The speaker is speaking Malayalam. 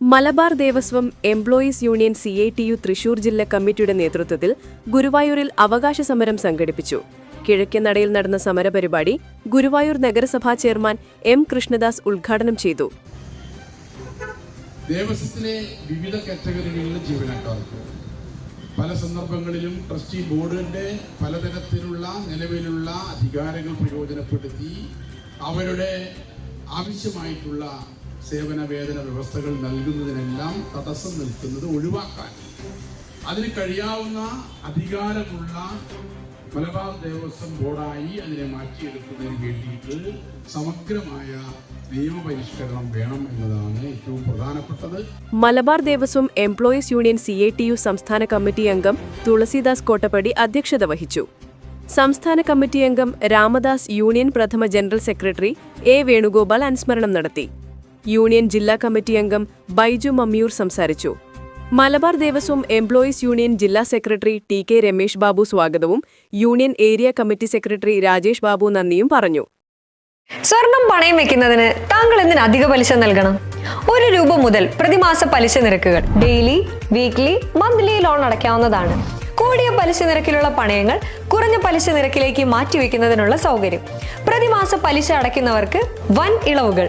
Malabar Devaswom employees union C I T U Thrissur ജില്ലാ കമ്മിറ്റിയുടെ നേതൃത്വത്തിൽ ഗുരുവായൂരിൽ അവകാശ സമരം സംഘടിപ്പിച്ചു. കിഴക്കനടയിൽ നടന്ന സമരപരിപാടി ഗുരുവായൂർ നഗരസഭാ ചെയർമാൻ എം കൃഷ്ണദാസ് ഉദ്ഘാടനം ചെയ്തു. ദേവസ്വത്തിലെ വിവിധ കാറ്റഗറികളിലെ ജീവനക്കാർക്ക് പല സന്ദർഭങ്ങളിലും ട്രസ്റ്റി ബോർഡിന്റെ പലതരത്തിലുള്ള നിലവിലുള്ള അധികാരങ്ങൾ പ്രയോജനപ്പെടുത്തി അവരുടെ ആവശ്യമായിട്ടുള്ള സേവന വേതന വ്യവസ്ഥകൾ നൽകുന്നതിനെല്ലാം തടസ്സം നിൽക്കുന്നത് ഒഴിവാക്കാൻ. അതിന് കഴിയാവുന്ന അധികാരമുള്ള മലബാർ ദേവസ്വം ബോർഡായി അതിനെ മാറ്റിയെടുക്കുന്നതിന് വേണ്ടിയിട്ട് സമഗ്രമായ നിയമപരിഷ്കരണം വേണം എന്നതാണ് ഏറ്റവും പ്രധാനപ്പെട്ടത്. Malabar Devaswom employees union C A T U സംസ്ഥാന കമ്മിറ്റി അംഗം തുളസിദാസ് കോട്ടപ്പടി അധ്യക്ഷത വഹിച്ചു. സംസ്ഥാന കമ്മിറ്റി അംഗം രാമദാസ് യൂണിയൻ പ്രഥമ ജനറൽ സെക്രട്ടറി എ വേണുഗോപാൽ അനുസ്മരണം നടത്തി. യൂണിയൻ ജില്ലാ കമ്മിറ്റി അംഗം ബൈജു മമ്മിയൂർ സംസാരിച്ചു. മലബാർ ദേവസ്വം എംപ്ലോയീസ് യൂണിയൻ ജില്ലാ secretary T K Ramesh Babu സ്വാഗതവും union area committee secretary Rajesh Babu നന്ദിയും പറഞ്ഞു. സ്വർണം പണയം വെക്കുന്നതിന് താങ്കൾ എന്തിന് അധിക പലിശ നൽകണം? ഒരു രൂപ മുതൽ പ്രതിമാസ പലിശ നിരക്കുകൾ ഡെയിലി വീക്ക്ലി മന്ത്ലി ലോൺ അടയ്ക്കാവുന്നതാണ്. കൂടിയ പലിശ നിരക്കിലുള്ള പണയങ്ങൾ കുറഞ്ഞ പലിശ നിരക്കിലേക്ക് മാറ്റിവെക്കുന്നതിനുള്ള സൗകര്യം. പ്രതിമാസ പലിശ അടയ്ക്കുന്നവർക്ക് വൻ ഇളവുകൾ.